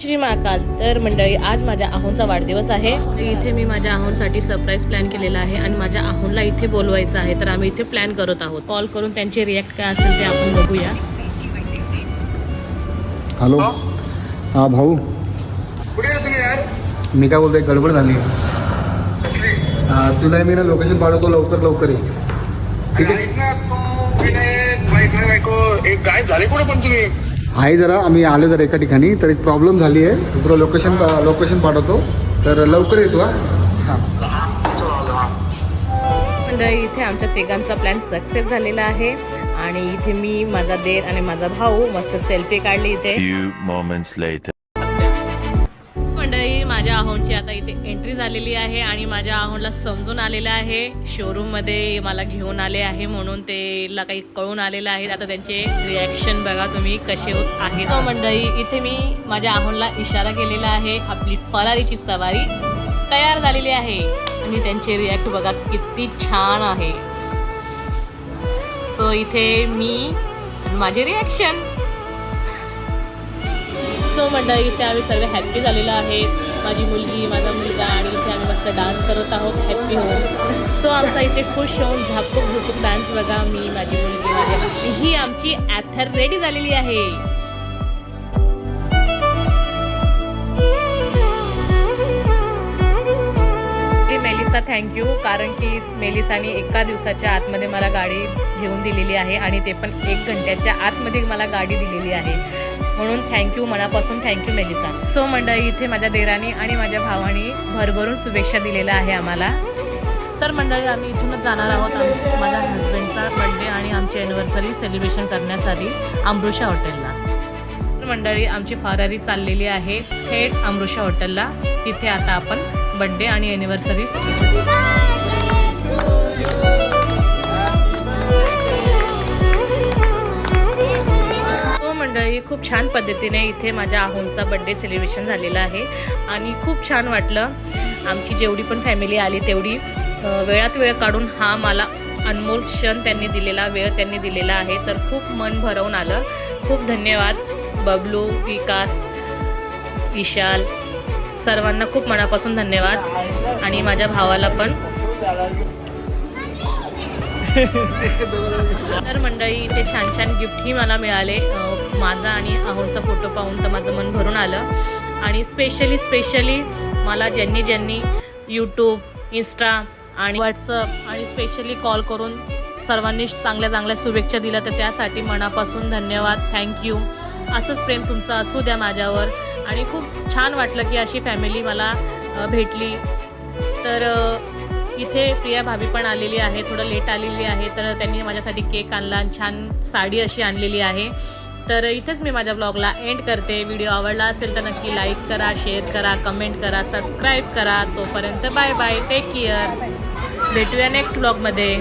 श्री महाकाल. तर मंडळी आज माझ्या आहोंचा वाढदिवस आहे. इथे मी माझ्या आहोंसाठी सरप्राईज प्लॅन केलेला आहे आणि माझ्या आहोंला इथे बोलवायचं आहे. तर आम्ही इथे प्लॅन करत आहोत. कॉल करून त्यांचे रिॲक्ट काय असेल ते आपण बघूया. हॅलो हा भाऊ. मी काय बोलतोय? गडबड झाली. तुला मी ना लोकेशन पाठवतो लवकर लवकर ये. ठीक आहे? एक गायब झाले कुठे पण तुम्ही? आहे जरा आम्ही आलो जरा एका ठिकाणी तर एक प्रॉब्लेम झाली आहे. तुला लोकेशन लोकेशन पाठवतो. तर लवकर येतो हा. हां मंडळी इथे आमच्या तिघांचा प्लॅन सक्सेस झालेला आहे. आणि इथे मी माझा देर आणि माझा भाऊ मस्त सेल्फी काढली इथे. Few माझ्या आहोंची आता इथे एंट्री झालेली आहे आणि माझ्या आहोंला समजून आलेलं आहे. शोरूममध्ये मला घेऊन आले आहे म्हणून तेला काही कळून आलेलं आहे. आता त्यांचे रिॲक्शन बघा तुम्ही कसे होत आहेत. हो मंडळी इथे मी माझ्या आहोंला इशारा केलेला आहे. आपली फरारीची सवारी तयार झालेली आहे. आणि त्यांचे रिॲक्ट बघा किती छान आहे. सो इथे मी माझे रिॲक्शन सो मंडळी इथे आम्ही सर्व हॅप्पी झालेलो आहे माझी मुलगी माझा मुलगा आणि इथे आम्ही मस्त डान्स करत आहोत हॅप्पी होऊन सो आमचा इथे खुश होऊन झापूक झुपूक डान्स बघा. मी माझी मुलगी माझी ही आमची ॲथर रेडी झालेली आहे. मेलिसा थँक्यू कारण की मेलिसाने एका दिवसाच्या आतमध्ये मला गाडी घेऊन दिलेली आहे आणि ते पण एक घंट्याच्या आतमध्ये मला गाडी दिलेली आहे. म्हणून थँक्यू मनापासून थँक्यू मेलिसा सो मंडळी इथे माझ्या देराने आणि माझ्या भावाने भरभरून शुभेच्छा दिलेल्या आहे आम्हाला. तर मंडळी आम्ही इथूनच जाणार आहोत माझ्या हस्बंडचा बर्थडे आणि आमची अॅनिव्हर्सरी सेलिब्रेशन करण्यासाठी अमृषा हॉटेलला तर मंडळी आमची फरारी चाललेली आहे थेट अमृषा हॉटेलला तिथे आता आपण बर्थडे आणि अॅनिव्हर्सरी खूप छान पद्धतीने इथे माझ्या आहोंचा बड्डे सेलिब्रेशन झालेला आहे. आणि खूप छान वाटलं. आमची जेवढी पण फॅमिली आली तेवढी वेळात वेळ काढून हा मला अनमोल क्षण त्यांनी दिलेला वेळ त्यांनी दिलेला आहे. तर खूप मन भरवून आलं. खूप धन्यवाद बबलू विकास विशाल. सर्वांना खूप मनापासून धन्यवाद. आणि माझ्या भावाला पण. तर मंडळी इथे छान छान गिफ्टही मला मिळाले. माझा आणि अहोंचा फोटो पाहून तर माझं मन भरून आलं. आणि स्पेशली स्पेशली मला ज्यांनी ज्यांनी यूट्यूब इंस्टा आणि व्हॉट्सअप आणि स्पेशली कॉल करून सर्वांनी चांगल्या चांगल्या शुभेच्छा दिल्या तर त्यासाठी मनापासून धन्यवाद. थँक्यू असंच प्रेम तुमचं असू द्या माझ्यावर. आणि खूप छान वाटलं की अशी फॅमिली मला भेटली. तर इथे प्रिया भाभी पण आलेली आहे थोडं लेट आलेली आहे तर त्यांनी माझ्यासाठी केक आणला आणि छान साडी अशी आणलेली आहे. तर इथेच मी माझ्या ब्लॉगला एंड करते. व्हिडिओ आवडला असेल तर नक्की लाईक करा शेअर करा कमेंट करा सबस्क्राईब करा. तोपर्यंत बाय बाय टेक केअर भेटूया नेक्स्ट ब्लॉगमध्ये